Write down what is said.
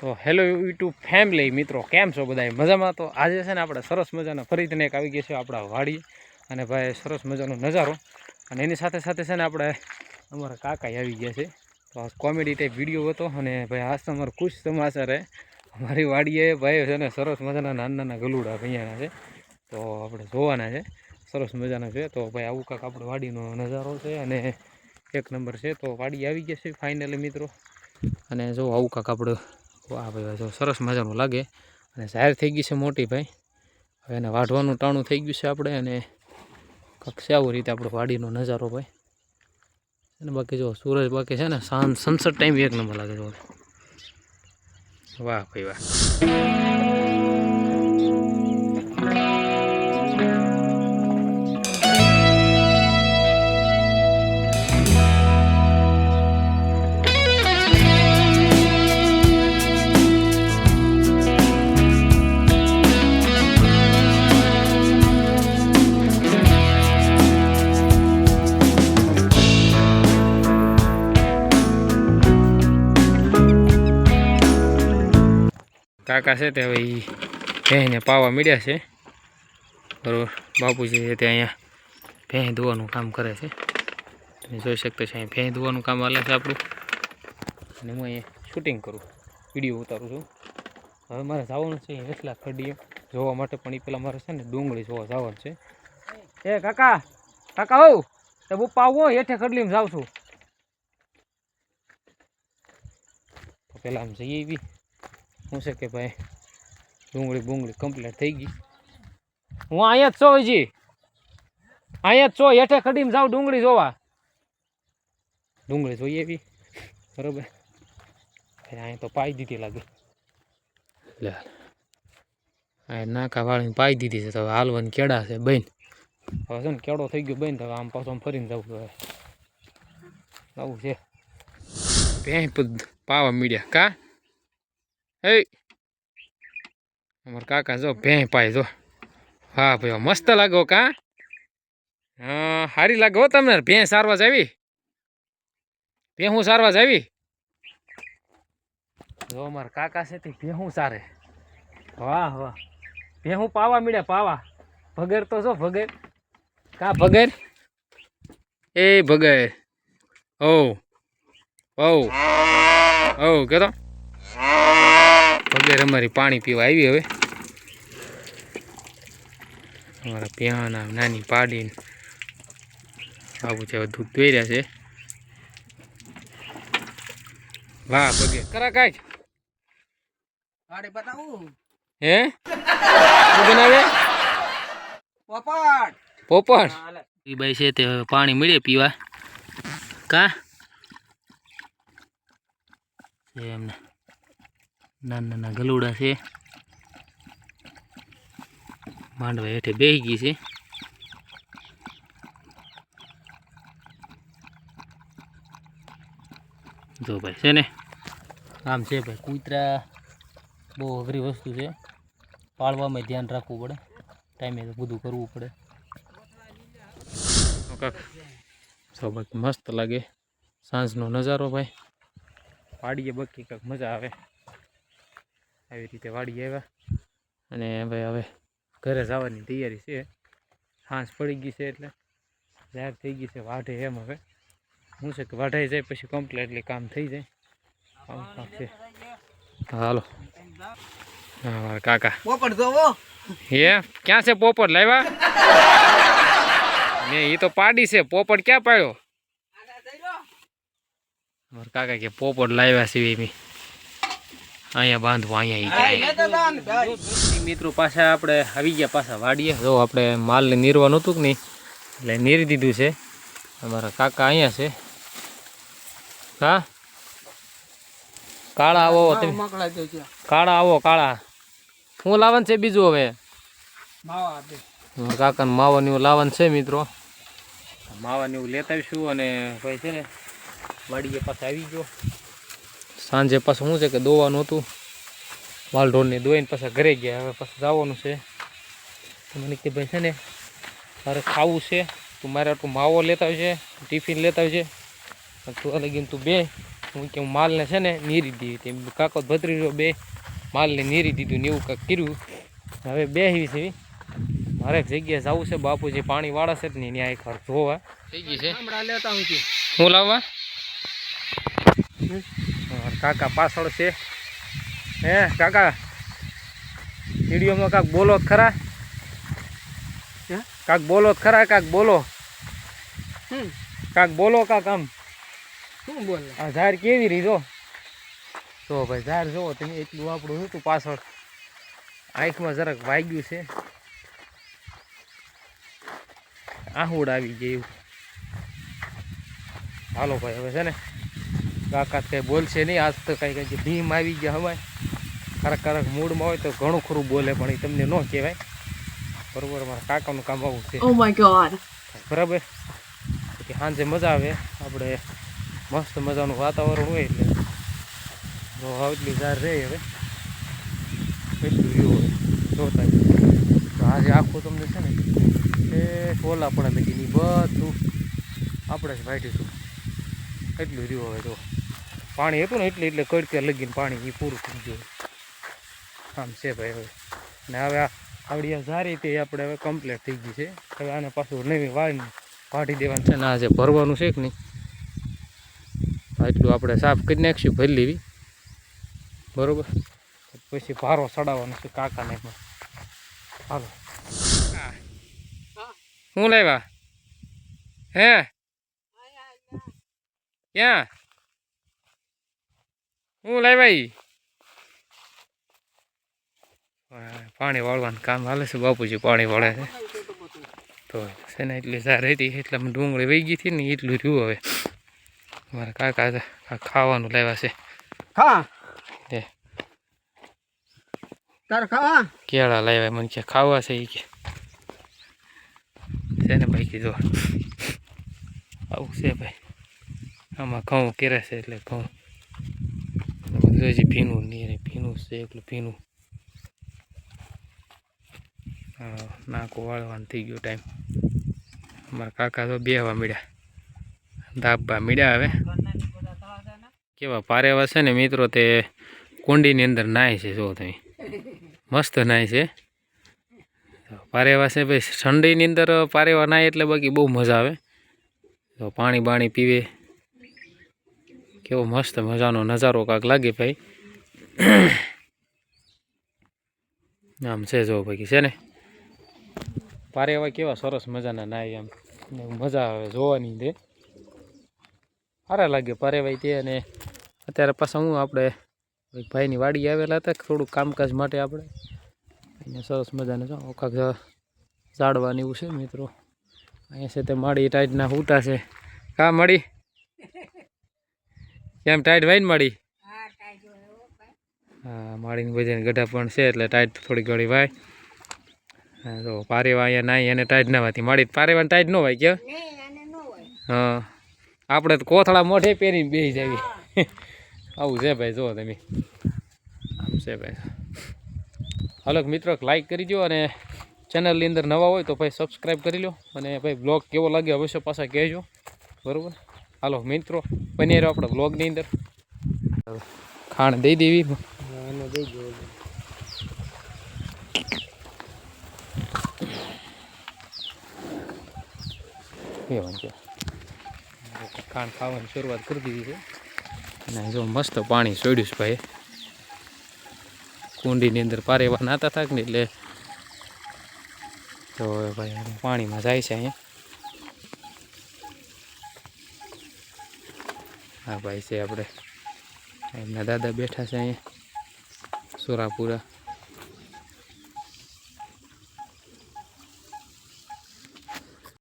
તો hello YouTube family, મિત્રો, કેમ છો બધા મજામાં? તો આજે છે ને આપણે સરસ મજાના ફરીથી એક આવી ગયા છે આપણા વાડી. અને ભાઈ, સરસ મજાનો નજારો. અને એની સાથે સાથે છે ને આપણે અમારા કાકા આવી ગયા છે. તો આ કોમેડી ટાઈપ વીડિયો હતો. અને ભાઈ, આજ તો અમારો ખુશ સમાચાર રહે અમારી વાડીએ ભાઈ છે ને સરસ મજાના નાના નાના ગલુડા ભૈયાના છે. તો આપણે જોવાના છે. સરસ મજાના છે. તો ભાઈ, આવું કાંક આપણે વાડીનો નજારો છે અને એક નંબર છે. તો વાડી આવી ગયા છે ફાઇનલી મિત્રો. અને જો આવું કાંક આપણે વાહ ભાઈ, વાહ સરસ મજાનું લાગે. અને જાહેર થઈ ગઈ છે મોટી ભાઈ. હવે એને વાઢવાનું ટાણું થઈ ગયું છે આપણે અને કક્ષે આવું રીતે આપણો વાડીનો નજારો ભાઈ. અને બાકી જો સૂરજ બાકી છે ને, સાંજ સનસેટ ટાઈમ એક નંબર લાગે જો વાહ ભાઈ, વાહ. કાકા છે તે હવે એ ભેંને પાવા મળ્યા છે. બરાબર. બાપુજી છે તે અહીંયા ભેં ધોવાનું કામ કરે છે. તમે જોઈ શકતા છો અહીંયા ભેં ધોવાનું કામ હાલે છે આપણું. અને હું અહીંયા શૂટિંગ કરું. વીડિયો ઉતારું છું. હવે મારે જવાનું છે વેસલા ખડીએ. જોવા માટે પણ એ પેલા મારે છે ને ડુંગળી જોવા જવાનું છે. એ કાકા કાકા હોઉં તો બુપ્પા આવો, હેઠે ખડલીમાં જાઉં છું. પેલા આમ જઈએ બી શું છે કે ભાઈ ડુંગળી બુંગળી કમ્પ્લીટ થઈ ગઈ. હું અહીંયા જ છો હજી. અહીંયા જ છો હેઠે ખડીમાં જાઉં ડુંગળી જોવા. ડુંગળી જોઈએ બી બરોબર. અહીંયા તો પાઈ દીધી લાગે. લે. અહીંયા નાકા વાળીને પાઈ દીધી છે તો હવે હાલવાની કેળા છે બેન. હવે છે ને કેળો થઈ ગયો બહેન તો હવે આમ પાછો ફરીને જવું હવે આવું છે. ભેં પાવા મીડ્યા. કા? હે. અમાર કાકા જો ભેં પાય જો. હા ભાઈ મસ્ત લાગો કા? હા સારી લાગે તમને. ભેં સારવા જાવી ભેહું સારવા જાવી જો અમાર કાકા છે તે ભેહું સારે. વાહ વાહ. ભેહું પાવા મળ્યા, પાવા. ભગર તો જો ભગર. કા ભગર? એ ભગર. ઓ ઓ ઓ કે તો વગેરે અમારી પાણી પીવા આવી હવે. અમારા પ્યાના નાની પાડીને આવું છે હવે દૂધ દોઈ રહ્યા છે. વાહ પગે. કરા કાંઈક. ગાડી બતાવું હે? બનાવે? પોપટ. પોપટ? એ ભાઈ છે તે હવે પાણી મળે પીવા. કા? એમને. નાના નાના ગલુડા છે. માંડવા હેઠે બેસી ગઈ છે. જો ભાઈ છે ને, આમ છે ભાઈ કૂતરા બહુ અઘરી વસ્તુ છે. પાળવામાં ધ્યાન રાખવું પડે. ટાઈમે તો બધું કરવું પડે. બાકી મસ્ત લાગે. સાંજનો નજારો ભાઈ. પાડીએ બકી કંઈક મજા આવે. આવી રીતે વાડી આવ્યા. અને ભાઈ હવે ઘરે જવાની તૈયારી છે. સાંજ પડી ગઈ છે એટલે જાહેર થઈ ગઈ છે વાઢે એમ હવે. શું છે કે વાઢાઈ જાય પછી કમ્પ્લીટલી કામ થઈ જાય. આવું કામ છે. હાલો. હા કાકા. પોપટ જોવો. હે? ક્યાં છે પોપટ? લાવ્યા? ને એ તો પાડી છે. પોપટ ક્યાં પાડ્યો? કાકા કે પોપટ લાવ્યા સિવાય એમ. અહીંયા બાંધવો અહીંયા ઈ મિત્રો પાછા આપણે આવી ગયા પાછા વાડીએ. જો આપણે માલને નીરવાનું હતું કે નહીં એટલે નીરી દીધું છે. અમારા કાકા અહીંયા છે. હા? કાળા આવો તમે. કાળા આવો કાળા. હું લાવવાનું છે બીજું હવે? કાકાને માવાની એવું લાવવાનું છે મિત્રો. માવાની એવું લેતા આવીશું અને ભાઈ છે ને વાડીએ પાછા આવી ગયો. સાંજે પાછું શું છે કે દોવાનું હતું. વાલઢોરને દોઈને પાછા ઘરે ગયા. હવે પાછું જવાનું છે. મને કે ભાઈ છે ને તારે ખાવું છે. તું મારે આટલું માવો લેતા આવજે ટિફિન લેતા આવજે. તું અલગીને તું બે. હું કે હું માલને છે ને નીરી દીધી તેમ કાકો ભત્રીજો બે માલને નીરી દીધું ને એવું કાંઈક કર્યું. હવે બેહવી છે. મારે એક જગ્યાએ જવું છે. બાપુજી પાણી વાળા છે જ નહીં ત્યાં એક વાર જોવા. થઈ ગઈ છે. હું લાવવા? કાકા પાછળ છે. હે કાકા? વિડીયોમાં કાંક બોલો ખરા? કાંક બોલો ખરા કાંક બોલો? કાંક બોલો કાંક આમ? શું બોલ? આ ઝાડ કેવી રીતો તો ભાઈ ઝાડ જોવો તમે એટલું આપણું હતું પાછળ? આંખમાં જરાક વાગ્યું છે. આહુડ આવી ગયું. હાલો ભાઈ હવે છે ને કાકા કંઈ બોલશે નહીં. આજ તો કંઈ કંઈ ભીમ આવી ગયા હવાય. કારક કારક મૂડમાં હોય તો ઘણું ખરું બોલે પણ એ તમને ન કહેવાય. બરોબર મારા કાકાનું કામ આવું છે. Oh. બરાબર? કે સાંજે મજા આવે. આપણે મસ્ત મજાનું વાતાવરણ હોય એટલે. એટલી ઝાર રહે હવે. એટલું રહ્યું જોતા તો આજે આખું તમને છે ને એ ઓલા પડે લગીની બધું આપણે જ વાઢીશું. એટલું રહ્યું હવે તો પાણી હતું ને એટલે એટલે કડકે લગીને પાણી એ પૂરું થઈ ગયું. આમ છે ભાઈ હવે. ને હવે આ આવડી સારી તે આપણે હવે કમ્પ્લીટ થઈ ગઈ છે. હવે આને પાછું નવી વાળીને કાઢી દેવાનું છે. ને આ જે ભરવાનું છે કે નહીં એટલું આપણે સાફ કરી નાખીશું, ભરી લેવી. બરોબર? પછી ભારો ચડાવવાનો છે કાકાને પણ હાલો. શું લાવ્યા? હે? ક્યાં? શું લાવ્યા ભાઈ? હા, પાણી વાળવાનું કામ હાલે છે બાપુજી પાણી વાળે છે. તો છે ને એટલી સારી હતી એટલે ડુંગળી વહી ગઈ હતી ને એટલું રહ્યું હવે. મારા કાકા ખાવાનું લાવ્યા છે. હા તે તાર કેળા લાવ્યા મને કે ખાવા છે એ કે. છે ને ભાઈ કીધું આવું છે ભાઈ. આમાં ઘઉં કેરે છે એટલે ઘઉં. બધું હજી ભીનું નહીં ભીનું છે, એકલું ભીનું. નાકું વાળવાનું થઈ ગયો ટાઈમ અમારા કાકા તો બેહવા મળ્યા દાબવા મીડ્યા હવે. કેવા પારેવા છે ને મિત્રો તે કુંડીની અંદર નાય છે જો તમે. મસ્ત નાય છે. પારેવા છે ભાઈ ઠંડીની અંદર પારેવા નાય એટલે બાકી બહુ મજા આવે. તો પાણી બાણી પીવે. કેવો મસ્ત મજાનો નજારો કાંક લાગે ભાઈ. આમ છે જો ભાઈ, છે ને? પારેવા કેવા સરસ મજાના નાય આમ. મજા આવે જોવાની તે સારા લાગે પારેવાય તે અને અત્યારે પાછા હું આપણે ભાઈની વાડી આવેલા હતા, થોડુંક કામકાજ માટે આપણે. અહીંયા સરસ મજાને જો, ઓખાક ઝાડવાની એવું છે મિત્રો. અહીંયા છે તે માળી ટાઈટના હૂટા છે. કા મળી? કેમ ટાઈટ વાઈન મળી? હા માળીની બજાને ગઢા પણ છે એટલે ટાઈટ થોડી ઘણી વાય. હા તો પારેવા અહીંયા નાઈ એને ટાઈટ ના વાતી માળી. પારેવાને ટાઈટ ન વાય કે હા આપણે તો કોથળા મોઢે પહેરીને બેસી જાવી. આવું છે ભાઈ જુઓ તમે. આમ છે ભાઈ. હલો મિત્રો લાઈક કરી દો અને ચેનલની અંદર નવા હોય તો ભાઈ સબસ્ક્રાઈબ કરી લો અને ભાઈ બ્લોગ કેવો લાગે અવશ્ય પાછા કહેજો. બરાબર? હાલો, મિત્રો, બની રહ્યો આપણે બ્લોગની અંદર. ખાણ દઈ દેવી. ખાણ ખાવાની શરૂઆત કરી દીધી છે. અને જો મસ્ત પાણી છોડ્યું છે ભાઈ. કુંડીની અંદર પારેવા નાતા થાક ને એટલે તો ભાઈ પાણીમાં જાય છે અહીંયા. હા ભાઈ છે આપણે. એમના દાદા બેઠા છે અહીંયા. સુરાપુરા.